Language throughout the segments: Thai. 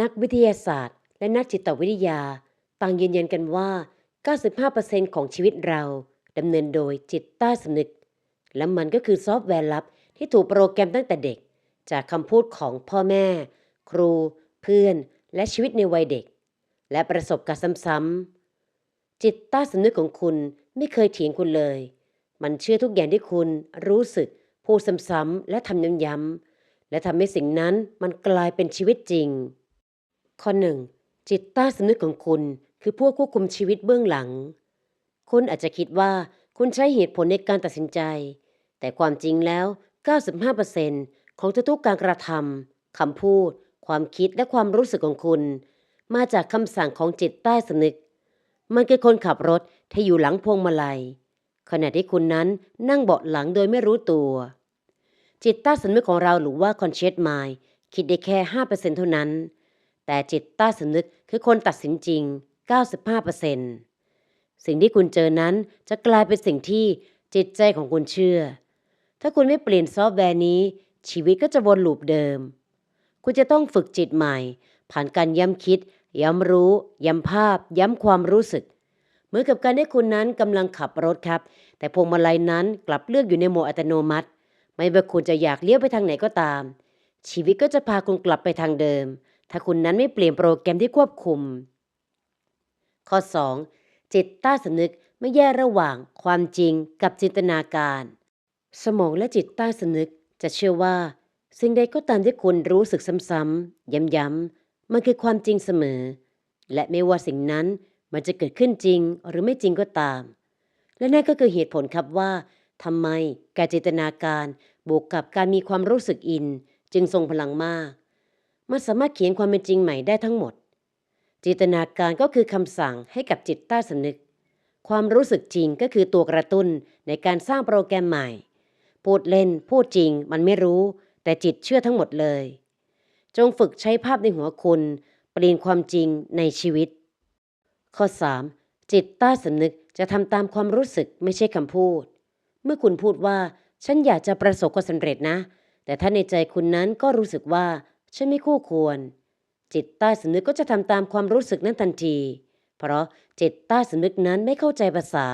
นักวิทยาศาสตร์ และนักจิตวิทยา ต่างยืนยันกันว่า 95%ของชีวิตเราดำเนินโดยจิตใต้สำนึก และมันก็คือซอฟต์แวร์ลับที่ถูกโปรแกรมตั้งแต่เด็ก จากคำพูดของพ่อแม่ ครู เพื่อน และชีวิตในวัยเด็ก และประสบการณ์ซ้ำๆจิตใต้สำนึกของคุณไม่เคยเถียงคุณเลย มันเชื่อทุกอย่างที่คุณรู้สึกพูดซ้ำๆและทำย้ำๆและทำให้สิ่งนั้นมันกลายเป็นชีวิตจริง ข้อหนึ่งจิตใต้สำนึกของคุณคือผู้ควบคุมชีวิตเบื้องหลัง คุณอาจจะคิดว่าคุณใช้เหตุผลในการตัดสินใจ แต่ความจริงแล้ว 95%ของทุกการกระทำคำพูด ความคิดและความรู้สึกของคุณ มาจากคำสั่งของจิตใต้สำนึก มันคือคนขับรถที่อยู่หลังพวงมาลัย ขณะที่คุณนั้นนั่งเบาะหลังโดยไม่รู้ตัว จิตใต้สำนึกของเราหรือว่า conscious mind คิดได้แค่ 5%เท่านั้น แต่จิตใต้สำนึกคือคนตัดสินจริง 95%สิ่งที่คุณเจอนั้นจะกลายเป็นสิ่งที่จิตใจของคุณเชื่อ ถ้าคุณไม่เปลี่ยนซอฟต์แวร์นี้ ชีวิตก็จะวนลูปเดิม คุณจะต้องฝึกจิตใหม่ ผ่านการย้ำคิด ย้ำรู้ ย้ำภาพ ย้ำความรู้สึก เหมือนกับการที่คุณนั้นกำลังขับรถครับ แต่พวงมาลัยนั้นกลับเลือกอยู่ในโหมดอัตโนมัติ ไม่ว่าคุณจะอยากเลี้ยวไปทางไหนก็ตาม ชีวิตก็จะพาคุณกลับไปทางเดิม ถ้าคุณนั้นไม่เปลี่ยนโปรแกรมที่ควบคุม ข้อ 2. จิตใต้สำนึกไม่แยกระหว่างความจริงกับจินตนาการ สมองและจิตใต้สำนึกจะเชื่อว่า สิ่งใดก็ตามที่คุณรู้สึกซ้ำๆย้ำๆมันคือความจริงเสมอ และไม่ว่าสิ่งนั้นมันจะเกิดขึ้นจริงหรือไม่จริงก็ตาม และนั่นก็คือเหตุผลครับว่าทำไมการจินตนาการบวกกับการมีความรู้สึกอิน จึงทรงพลังมาก มันสามารถเขียนความเป็นจริงใหม่ได้ทั้งหมด จินตนาการก็คือคำสั่งให้กับจิตใต้สำนึก ความรู้สึกจริงก็คือตัวกระตุ้นในการสร้างโปรแกรมใหม่ พูดเล่น พูดจริง มันไม่รู้ แต่จิตเชื่อทั้งหมดเลย จงฝึกใช้ภาพในหัวคุณ เปลี่ยนความจริงในชีวิต ข้อ 3. จิตใต้สำนึกจะทำตามความรู้สึกไม่ใช่คำพูด เมื่อคุณพูดว่า ฉันอยากจะประสบความสำเร็จนะ แต่ถ้าในใจคุณนั้นก็รู้สึกว่า ฉันไม่คู่ควร จิตใต้สำนึกก็จะทำตามความรู้สึกนั้นทันที เพราะจิตใต้สำนึกนั้นไม่เข้าใจภาษา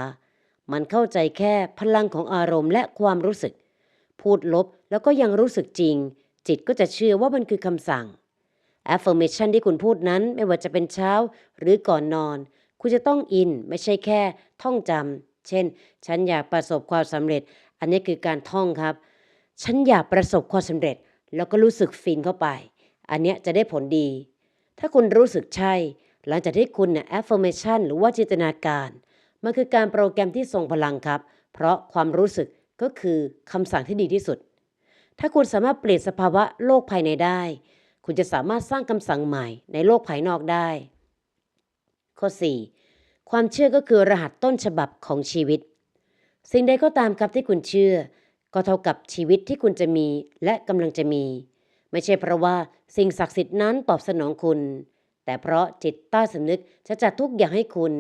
มันเข้าใจแค่พลังของอารมณ์และความรู้สึก พูดลบแล้วก็ยังรู้สึกจริง จิตก็จะเชื่อว่ามันคือคำสั่ง affirmation ที่คุณพูดนั้นไม่ว่าจะเป็นเช้าหรือก่อนนอน คุณจะต้องอินไม่ใช่แค่ ท่องจำเช่น ฉันอยากประสบความสำเร็จ อันนี้คือการท่องครับ ฉันอยากประสบความสำเร็จ แล้วก็รู้สึกฟินเข้าไป อันเนี้ยจะได้ผลดี ถ้าคุณรู้สึกใช่ หลังจากที่คุณเนี่ย affirmation หรือว่าจินตนาการ มันคือการโปรแกรมที่ทรงพลังครับ เพราะความรู้สึกก็คือคำสั่งที่ดีที่สุด ถ้าคุณสามารถเปลี่ยนสภาวะโลกภายในได้ คุณจะสามารถสร้างคำสั่งใหม่ในโลกภายนอกได้ ข้อ 4. ความเชื่อก็คือรหัสต้นฉบับของชีวิต สิ่งใดก็ตามครับที่คุณเชื่อ ก็เท่ากับชีวิตที่คุณจะมีและกำลังจะมี ไม่ใช่เพราะว่าสิ่งศักดิ์สิทธิ์นั้นตอบสนองคุณ แต่เพราะจิตใต้สำนึกจะจัดทุกอย่างให้คุณ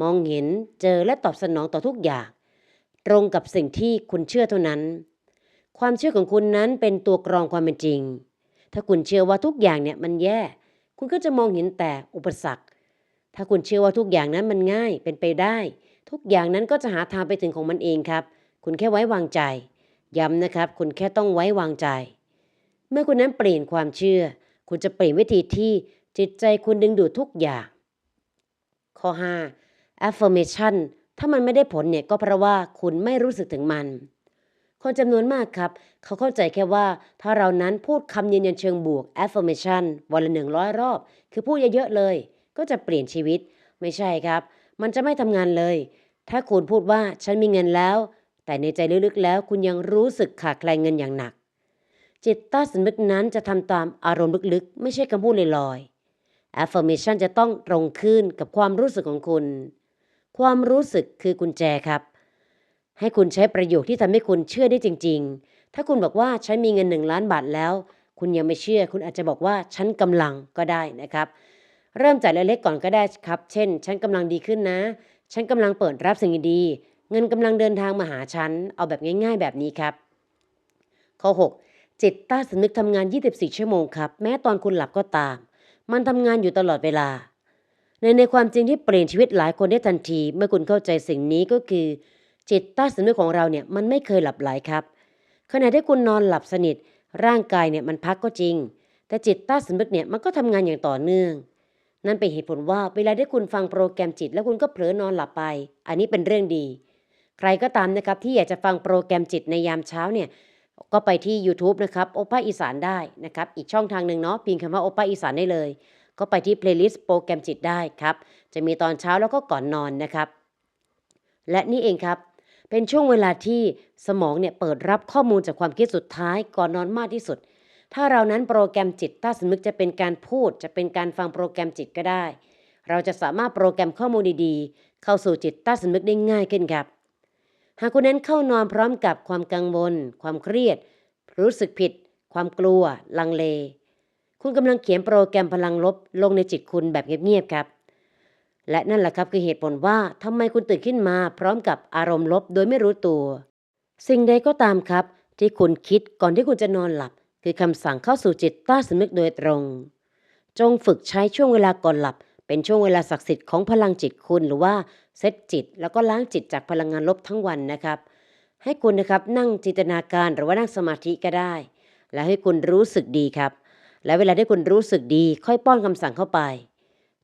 มองเห็นเจอและตอบสนองต่อทุกอย่าง ตรงกับสิ่งที่คุณเชื่อเท่านั้น ความเชื่อของคุณนั้นเป็นตัวกรองความเป็นจริง ถ้าคุณเชื่อว่าทุกอย่างเนี่ยมันแย่ คุณก็จะมองเห็นแต่อุปสรรค ถ้าคุณเชื่อว่าทุกอย่างนั้นมันง่ายเป็นไปได้ ทุกอย่างนั้นก็จะหาทางไปถึงของมันเองครับ คุณแค่ไว้วางใจ ย้ำนะครับ คุณแค่ต้องไว้วางใจ เมื่อคุณนั้นเปลี่ยนความเชื่อ คุณจะเปลี่ยนวิธีที่จิตใจคุณดึงดูดทุกอย่าง ข้อ 5 affirmation ถ้ามันไม่ได้ผลเนี่ยก็เพราะว่าคุณไม่รู้สึกถึงมัน คนจำนวนมากครับ เขาเข้าใจแค่ว่า ถ้าเรานั้นพูดคำยืนยันเชิงบวก affirmation วันละหนึ่งร้อยรอบ คือพูดเยอะๆเลย ก็จะเปลี่ยนชีวิต ไม่ใช่ครับ มันจะไม่ทำงานเลย ถ้าคุณพูดว่าฉันมีเงินแล้ว แต่ในใจลึกๆแล้วคุณยังรู้สึกขาดแคลนเงินอย่างหนัก จิตใต้สำนึกนั้นจะทำตามอารมณ์ลึกๆ ไม่ใช่คำพูดลอยๆ affirmation จะต้องตรงขึ้นกับความรู้สึกของคุณ ความรู้สึกคือกุญแจครับ ให้คุณใช้ประโยคที่ทำให้คุณเชื่อได้จริง ๆ ถ้าคุณบอกว่าฉันมีเงินหนึ่งล้านบาทแล้ว คุณยังไม่เชื่อ คุณอาจจะบอกว่าฉันกำลังก็ได้นะครับ เริ่มจากเล็กๆก่อนก็ได้ครับ เช่น ฉันกำลังดีขึ้นนะ ฉันกำลังเปิดรับสิ่งดีๆ เงินกำลังเดินทางมาหาฉัน เอาแบบง่าย ๆ แบบนี้ครับ ข้อ 6 จิตใต้สำนึกทำงาน 24 ชั่วโมงครับ แม้ตอนคุณหลับก็ตาม มันทำงานอยู่ตลอดเวลา ในในความจริงที่เปลี่ยนชีวิตหลายคนได้ทันที เมื่อคุณเข้าใจสิ่งนี้ก็คือ จิตใต้สำนึกของเราเนี่ยมันไม่เคยหลับไหลครับ ขณะที่คุณนอนหลับสนิท ร่างกายเนี่ยมันพักก็จริง แต่จิตใต้สำนึกเนี่ยมันก็ทำงานอย่างต่อเนื่องนั่นเป็นเหตุผลว่าเวลาที่คุณฟังโปรแกรมจิต แล้วคุณก็เผลอนอนหลับไป อันนี้เป็นเรื่องดี ใครก็ตามนะครับที่อยากจะฟังโปรแกรมจิตในยามเช้าเนี่ยก็ไปที่ YouTube นะครับโอป้าอีสานได้นะครับอีกช่องทางหนึ่งเนาะพิมพ์คำว่าโอป้าอีสานได้เลย ก็ไปที่ playlist โปรแกรมจิตได้ครับ จะมีตอนเช้าแล้วก็ก่อนนอนนะครับ และนี่เองครับ เป็นช่วงเวลาที่สมองเนี่ยเปิดรับข้อมูลจากความคิดสุดท้ายก่อนนอนมากที่สุด ถ้าเรานั้นโปรแกรมจิตใต้สำนึกจะเป็นการพูด จะเป็นการฟังโปรแกรมจิตก็ได้ เราจะสามารถโปรแกรมข้อมูลดีๆ เข้าสู่จิตใต้สำนึกได้ง่ายขึ้นครับ หากคุณนั้นเข้านอนพร้อมกับความกังวล ความเครียด รู้สึกผิด ความกลัว ลังเล คุณกำลังเขียนโปรแกรมพลังลบลงในจิตคุณแบบเงียบๆครับ และนั่นแหละครับคือเหตุผลว่าทำไมคุณตื่นขึ้นมา พร้อมกับอารมณ์ลบโดยไม่รู้ตัว สิ่งใดก็ตามครับ ที่คุณคิดก่อนที่คุณจะนอนหลับ คือคำสั่งเข้าสู่จิตใต้สำนึกโดยตรง จงฝึกใช้ช่วงเวลาก่อนหลับ เป็นช่วงเวลาศักดิ์สิทธิ์ของพลังจิตคุณหรือว่าเซตจิต แล้วก็ล้างจิตจากพลังงานลบทั้งวันนะครับ ให้คุณนะครับนั่งจินตนาการหรือว่านั่งสมาธิก็ได้ และให้คุณรู้สึกดีครับ และเวลาที่คุณรู้สึกดี ค่อยป้อนคำสั่งเข้าไป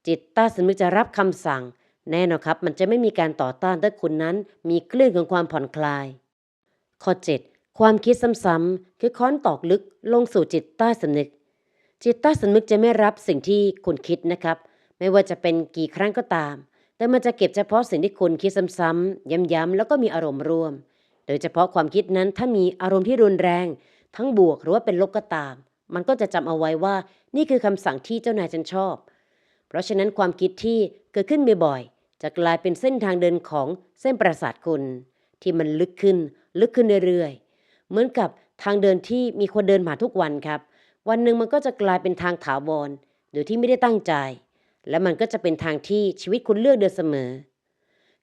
จิตใต้สำนึกจะรับคำสั่ง แน่นอนครับ มันจะไม่มีการต่อต้านถ้าคุณนั้น มีคลื่นของความผ่อนคลาย ข้อ 7 ความคิดซ้ำๆคือค้อนตอกลึกลงสู่จิตใต้สำนึก จิตใต้สำนึกจะไม่รับสิ่งที่คุณคิดนะครับ ไม่ว่าจะเป็นกี่ครั้งก็ตาม แต่มันจะเก็บเฉพาะสิ่งที่คุณคิดซ้ำๆย้ำๆแล้วก็มีอารมณ์ร่วม โดยเฉพาะความคิดนั้นถ้ามีอารมณ์ที่รุนแรง ทั้งบวกหรือว่าเป็นลบก็ตาม มันก็จะจำเอาไว้ว่า นี่คือคำสั่งที่เจ้านายฉันชอบ เพราะฉะนั้นความคิดที่เกิดขึ้นบ่อยๆจะกลายเป็นเส้นทางเดินของเส้นประสาทคุณ ที่มันลึกขึ้น ลึกขึ้นเรื่อยๆเหมือนกับทางเดินที่มีคนเดินผ่านทุกวันครับ วันหนึ่งมันก็จะกลายเป็นทางถาวรโดยที่ไม่ได้ตั้งใจ และมันก็จะเป็นทางที่ชีวิตคุณเลือกเดินเสมอ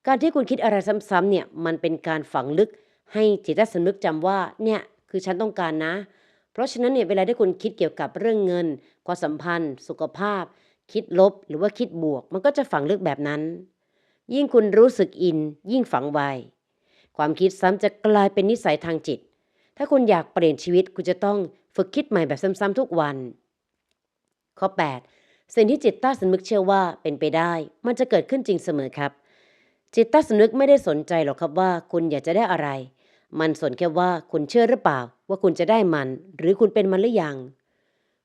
การที่คุณคิดอะไรซ้ำๆเนี่ยมันเป็นการฝังลึกให้จิตใต้สำนึกจำว่าเนี่ยคือฉันต้องการนะ เพราะฉะนั้นเนี่ยเวลาที่คุณคิดเกี่ยวกับเรื่องเงิน ความสัมพันธ์ สุขภาพ คิดลบหรือว่าคิดบวก มันก็จะฝังลึกแบบนั้น ยิ่งคุณรู้สึกอิน ยิ่งฝังไวความคิดซ้ำจะกลายเป็นนิสัยทางจิต ถ้าคุณอยากเปลี่ยนชีวิตคุณจะต้องฝึกคิดใหม่แบบซ้ำๆทุกวัน ข้อ 8 สิ่งที่จิตใต้สำนึกเชื่อว่าเป็นไปได้ มันจะเกิดขึ้นจริงเสมอครับ จิตใต้สำนึกไม่ได้สนใจหรอกครับว่า คุณอยากจะได้อะไร มันสนแค่ว่าคุณเชื่อหรือเปล่า ว่าคุณจะได้มัน หรือคุณเป็นมันหรือยัง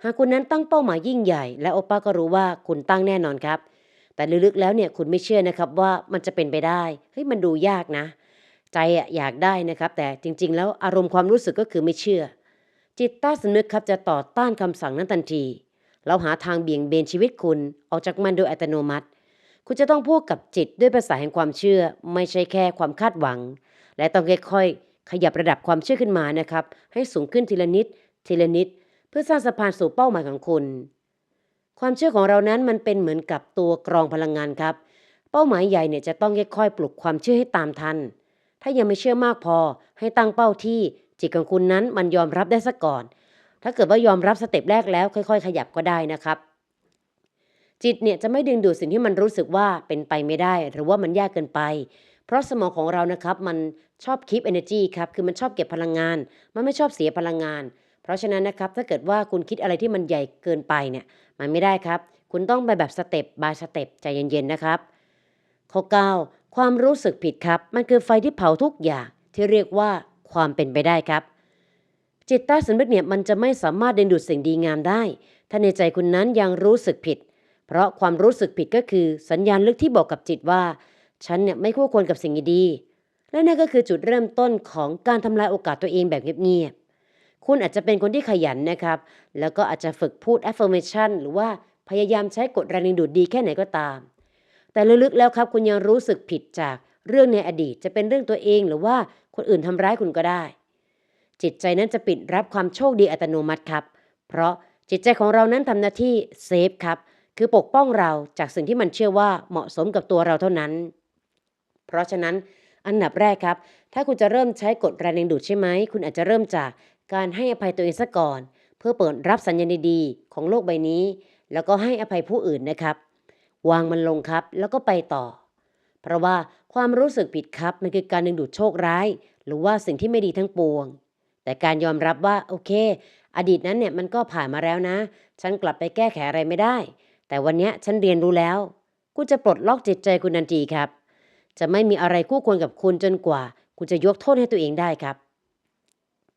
หากคุณนั้นตั้งเป้าหมายยิ่งใหญ่ และโอป้าก็รู้ว่าคุณตั้งแน่นอนครับ แต่ลึกๆแล้วเนี่ยคุณไม่เชื่อนะครับว่ามันจะเป็นไปได้เฮ้ยมันดูยากนะ ใจอะอยากได้นะครับ แต่จริง ๆ แล้วอารมณ์ความรู้สึกก็คือไม่เชื่อ จิตใต้สำนึกครับจะต่อต้านคำสั่งนั้นทันที เราหาทางเบี่ยงเบนชีวิตคุณออกจากมันโดยอัตโนมัติ คุณจะต้องพูดกับจิตด้วยภาษาแห่งความเชื่อ ไม่ใช่แค่ความคาดหวัง และต้องค่อยๆขยับระดับความเชื่อขึ้นมานะครับ ให้สูงขึ้นทีละนิด ทีละนิด เพื่อสร้างสะพานสู่เป้าหมายของคุณ ความเชื่อของเรานั้นมันเป็นเหมือนกับตัวกรองพลังงานครับ เป้าหมายใหญ่เนี่ยจะต้องค่อยๆปลุกความเชื่อให้ตามทัน ถ้ายังไม่เชื่อมากพอ ให้ตั้งเป้าที่จิตของคุณนั้นมันยอมรับได้ซะก่อน ถ้าเกิดว่ายอมรับสเต็ปแรกแล้วค่อย ๆ ขยับก็ได้นะครับ จิตเนี่ยจะไม่ดึงดูดสิ่งที่มันรู้สึกว่าเป็นไปไม่ได้ หรือว่ามันยากเกินไป เพราะสมองของเรานะครับมันชอบ keep energy ครับคือมันชอบเก็บพลังงาน มันไม่ชอบเสียพลังงาน เพราะฉะนั้นนะครับถ้าเกิดว่าคุณคิดอะไรที่มันใหญ่เกินไปเนี่ยมันไม่ได้ครับ คุณต้องไปแบบสเต็ป by สเต็ปใจเย็นๆนะครับข้อ9ความรู้สึกผิดครับ มันคือไฟที่เผาทุกอย่างที่เรียกว่าความเป็นไปได้ครับ จิตใต้สำนึกเนี่ยมันจะไม่สามารถดึงดูดสิ่งดีงามได้ ถ้าในใจคุณนั้นยังรู้สึกผิด เพราะความรู้สึกผิดก็คือสัญญาณลึกที่บอกกับจิตว่า ฉันเนี่ยไม่คู่ควรกับสิ่งดีและนั่นก็คือจุดเริ่มต้นของการทำลายโอกาสตัวเองแบบเงียบๆ คุณอาจจะเป็นคนที่ขยันนะครับ แล้วก็อาจจะฝึกพูด affirmation หรือว่าพยายามใช้กฎแรงดึงดูดดีแค่ไหนก็ตาม แต่ลึกๆแล้วครับ คุณยังรู้สึกผิดจากเรื่องในอดีต จะเป็นเรื่องตัวเองหรือว่าคนอื่นทำร้ายคุณก็ได้ จิตใจนั้นจะปิดรับความโชคดีอัตโนมัติครับ เพราะจิตใจของเรานั้นทำหน้าที่เซฟครับ คือปกป้องเราจากสิ่งที่มันเชื่อว่าเหมาะสมกับตัวเราเท่านั้น เพราะฉะนั้นอันดับแรกครับ ถ้าคุณจะเริ่มใช้กฎแรงดึงดูดใช่ไหม คุณอาจจะเริ่มจากการให้อภัยตัวเองซะก่อน เพื่อเปิดรับสัญญาณดีๆ ของโลกใบนี้ แล้วก็ให้อภัยผู้อื่นนะครับ วางมันลงครับ แล้วก็ไปต่อ เพราะว่าความรู้สึกผิดครับ มันคือการดึงดูดโชคร้าย หรือว่าสิ่งที่ไม่ดีทั้งปวง แต่การยอมรับว่าโอเค อดีตนั้นเนี่ยมันก็ผ่านมาแล้วนะ ฉันกลับไปแก้ไขอะไรไม่ได้ แต่วันนี้ฉันเรียนรู้แล้วคุณจะปลดล็อกจิตใจคุณทันทีครับ จะไม่มีอะไรคู่ควรกับคุณจนกว่า คุณจะยกโทษให้ตัวเองได้ครับ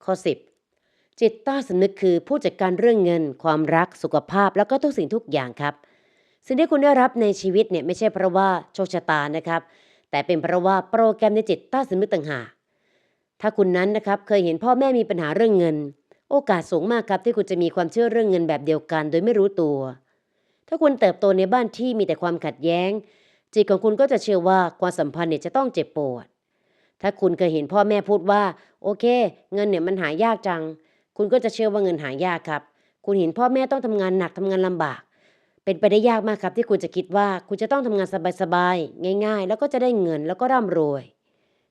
ข้อ 10 จิตใต้สำนึกคือผู้จัดการเรื่องเงิน ความรักสุขภาพแล้วก็ทุกสิ่งทุกอย่างครับ สิ่งที่คุณได้รับในชีวิตเนี่ยไม่ใช่เพราะว่าโชคชะตานะครับ แต่เป็นเพราะว่าโปรแกรมในจิตใต้สำนึกต่างหาก ถ้าคุณนั้นนะครับเคยเห็นพ่อแม่มีปัญหาเรื่องเงิน โอกาสสูงมากครับที่คุณจะมีความเชื่อเรื่องเงินแบบเดียวกัน โดยไม่รู้ตัว ถ้าคุณเติบโตในบ้านที่มีแต่ความขัดแย้ง จิตของคุณก็จะเชื่อว่าความสัมพันธ์เนี่ยจะต้องเจ็บปวด ถ้าคุณเคยเห็นพ่อแม่พูดว่า โอเค เงินเนี่ยมันหายากจัง คุณก็จะเชื่อว่าเงินหายากครับ คุณเห็นพ่อแม่ต้องทำงานหนักทำงานลำบาก เป็นไปได้ยากมากครับที่คุณจะคิดว่า คุณจะต้องทำงานสบายๆง่าย ๆ แล้วก็จะได้เงินแล้วก็ร่ำรวย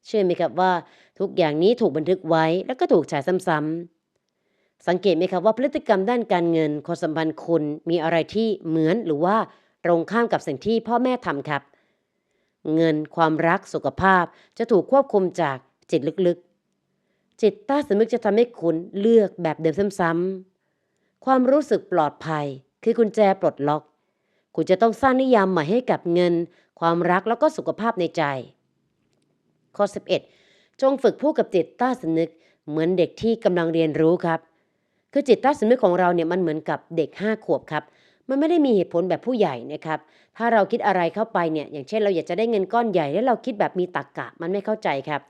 เชื่อไหมครับว่าทุกอย่างนี้ถูกบันทึกไว้แล้วก็ถูกฉายซ้ำๆสังเกตไหมครับว่าพฤติกรรมด้านการเงินความสัมพันธ์คุณมีอะไรที่เหมือนหรือว่าตรงข้ามกับสิ่งที่พ่อแม่ทำครับ เงินความรักสุขภาพจะถูกควบคุมจากจิตลึกๆ จิตใต้สำนึกจะทำให้คุณเลือกแบบเดิมซ้ำๆความรู้สึกปลอดภัย คือกุญแจปลดล็อก คุณจะต้องสร้างนิยามใหม่ให้กับเงิน ความรักแล้วก็สุขภาพในใจ ข้อ 11 จงฝึกพูดกับจิตใต้สำนึก เหมือนเด็กที่กำลังเรียนรู้ครับ คือจิตใต้สำนึกของเราเนี่ยมันเหมือนกับเด็ก 5 ขวบครับมันไม่ได้มีเหตุผลแบบผู้ใหญ่นะครับ ถ้าเราคิดอะไรเข้าไปเนี่ย อย่างเช่นเราอยากจะได้เงินก้อนใหญ่ แล้วเราคิดแบบมีตรกกะ มันไม่เข้าใจครับ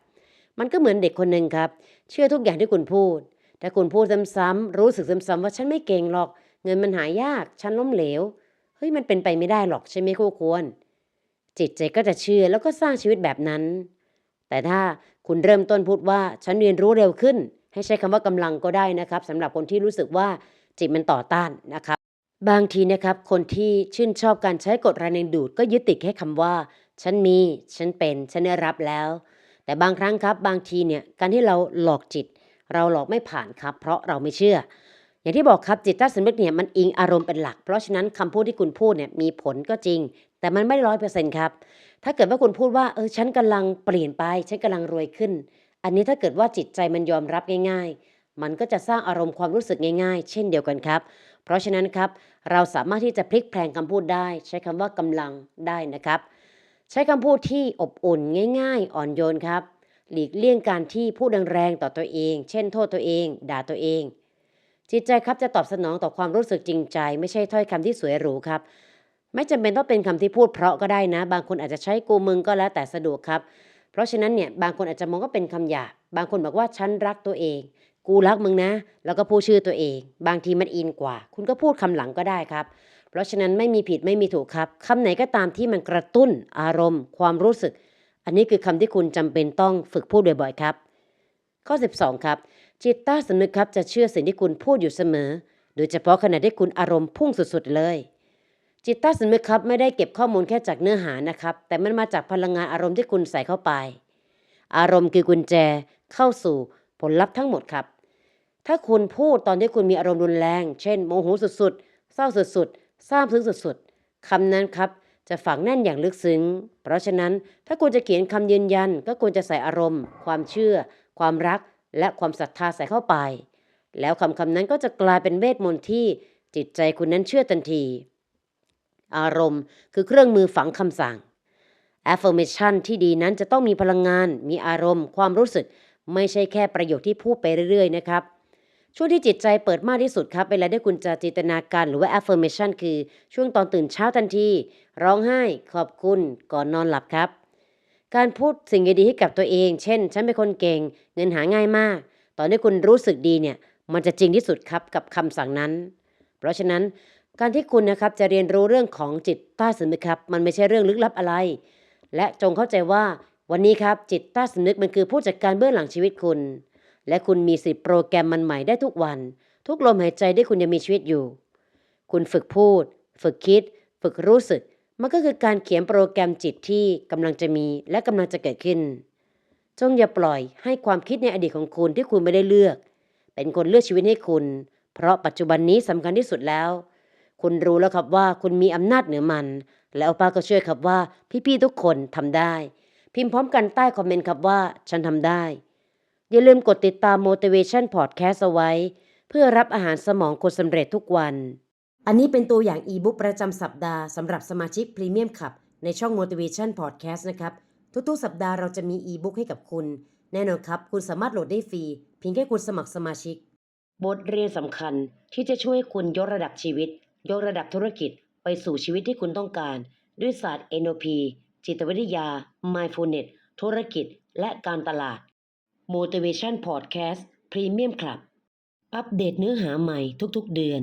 มันก็เหมือนเด็กคนหนึ่งครับ เชื่อทุกอย่างที่คุณพูดถ้าคุณพูดซ้ำๆรู้สึกซ้ำๆว่าฉันไม่เก่งหรอก เงินมันหายาก ฉันล้มเหลว เฮ้ยมันเป็นไปไม่ได้หรอกใช่ไหมคู่ควร จิตใจก็จะเชื่อแล้วก็สร้างชีวิตแบบนั้น แต่ถ้าคุณเริ่มต้นพูดว่าฉันเรียนรู้เร็วขึ้น ให้ใช้คำว่ากำลังก็ได้นะครับสำหรับคนที่รู้สึกว่าจิตมันต่อต้านนะครับ บางทีนะครับคนที่ชื่นชอบการใช้กฎแรงดึงดูดก็ยึดติดแค่คำว่า ฉันมีฉันเป็นฉันได้รับแล้ว แต่บางครั้งครับบางทีเนี่ยการที่เราหลอกจิต เราหลอกไม่ผ่านครับ เพราะเราไม่เชื่อ อย่างที่บอกครับจิตใต้สำนึกเนี่ยมันอิงอารมณ์เป็นหลัก เพราะฉะนั้นคำพูดที่คุณพูดเนี่ยมีผลก็จริง แต่มันไม่ร้อยเปอร์เซ็นต์ครับ ถ้าเกิดว่าคุณพูดว่าเออฉันกำลังเปลี่ยนไปฉันกำลังรวยขึ้น อันนี้ถ้าเกิดว่าจิตใจมันยอมรับง่าย ๆ มันก็จะสร้างอารมณ์ความรู้สึกง่าย ๆ เช่นเดียวกันครับ เพราะฉะนั้นครับเราสามารถที่จะพลิกแพลงคำพูดได้ ใช้คำว่ากำลังได้นะครับ ใช้คำพูดที่อบอุ่นง่าย ๆ อ่อนโยนครับ หลีกเลี่ยงการที่พูดแรงๆต่อตัวเอง เช่น โทษตัวเอง ด่าตัวเอง จิตใจครับจะตอบสนองต่อความรู้สึกจริงใจ ไม่ใช่ถ้อยคำที่สวยหรูครับ ไม่จำเป็นต้องเป็นคำที่พูดเพราะก็ได้นะ บางคนอาจจะใช้กูมึงก็แล้วแต่สะดวกครับ เพราะฉะนั้นเนี่ยบางคนอาจจะมองว่าเป็นคำหยาบบางคนบอกว่าฉันรักตัวเอง กูรักมึงนะ แล้วก็พูดชื่อตัวเอง บางทีมันอินกว่า คุณก็พูดคำหลังก็ได้ครับ เพราะฉะนั้นไม่มีผิดไม่มีถูกครับคำไหนก็ตามที่มันกระตุ้นอารมณ์ ความรู้สึก อันนี้คือคำที่คุณจำเป็นต้องฝึกพูดบ่อยๆครับ ข้อ 12 ครับ จิตใต้สำนึกครับจะเชื่อสิ่งที่คุณพูดอยู่เสมอ โดยเฉพาะขณะที่คุณอารมณ์พุ่งสุดๆเลย จิตใต้สำนึกครับไม่ได้เก็บข้อมูลแค่จากเนื้อหานะครับ แต่มันมาจากพลังงานอารมณ์ที่คุณใส่เข้าไป อารมณ์คือกุญแจเข้าสู่ผลลัพธ์ทั้งหมดครับ ถ้าคุณพูดตอนที่คุณมีอารมณ์รุนแรง เช่น โมโหสุดๆ เศร้าสุดๆซาบซึ้งสุดๆคำนั้นครับจะฝังแน่นอย่างลึกซึ้ง เพราะฉะนั้นถ้าคุณจะเขียนคำยืนยัน ก็ควรจะใส่อารมณ์ ความเชื่อ ความรัก และความศรัทธาใส่เข้าไป แล้วคำคำนั้นก็จะกลายเป็นเวทมนต์ที่จิตใจคุณนั้นเชื่อทันที อารมณ์คือเครื่องมือฝังคำสั่ง affirmation ที่ดีนั้นจะต้องมีพลังงาน มีอารมณ์ ความรู้สึก ไม่ใช่แค่ประโยคที่พูดไปเรื่อยๆนะครับช่วงที่จิตใจเปิดมากที่สุดครับเวลาที่คุณจะจินตนาการหรือว่า affirmation คือช่วงตอนตื่นเช้าทันที ร้องไห้ขอบคุณก่อนนอนหลับครับ การพูดสิ่งดีๆให้กับตัวเอง เช่น ฉันเป็นคนเก่ง เงินหาง่ายมาก ตอนที่คุณรู้สึกดีเนี่ย มันจะจริงที่สุดครับกับคำสั่งนั้น เพราะฉะนั้นการที่คุณนะครับจะเรียนรู้เรื่องของจิตใต้สำนึกครับ มันไม่ใช่เรื่องลึกลับอะไร และจงเข้าใจว่าวันนี้ครับจิตใต้สำนึกมันคือผู้จัดการเบื้องหลังชีวิตคุณ และคุณมีสิทธิ์โปรแกรมมันใหม่ได้ทุกวัน ทุกลมหายใจที่คุณยังมีชีวิตอยู่ คุณฝึกพูด ฝึกคิด ฝึกรู้สึก มันก็คือการเขียนโปรแกรมจิตที่กำลังจะมีและกำลังจะเกิดขึ้น จงอย่าปล่อยให้ความคิดในอดีตของคุณที่คุณไม่ได้เลือก เป็นคนเลือกชีวิตให้คุณ เพราะปัจจุบันนี้สำคัญที่สุดแล้ว คุณรู้แล้วครับว่าคุณมีอำนาจเหนือมัน และโอป้าก็เชื่อครับว่าพี่ๆทุกคนทำได้ พิมพ์พร้อมกันใต้คอมเมนต์ครับว่าฉันทำได้ อย่าลืมกดติดตาม motivation podcast เอาไว้ เพื่อรับอาหารสมองคนสำเร็จทุกวัน อันนี้เป็นตัวอย่างอีบุ๊กประจำสัปดาห์สำหรับสมาชิกพรีเมียมขับในช่อง motivation podcast นะครับ ทุกๆ สัปดาห์เราจะมีอีบุ๊กให้กับคุณ แน่นอนครับ คุณสามารถโหลดได้ฟรี เพียงแค่คุณสมัครสมาชิก บทเรียนสำคัญที่จะช่วยคุณยกระดับชีวิต ยกระดับธุรกิจ ไปสู่ชีวิตที่คุณต้องการ ด้วยศาสตร์ NLP จิตวิทยา Mindfulness ธุรกิจ และการตลาด Motivation Podcast Premium Club อัปเดตเนื้อหาใหม่ทุกๆ เดือน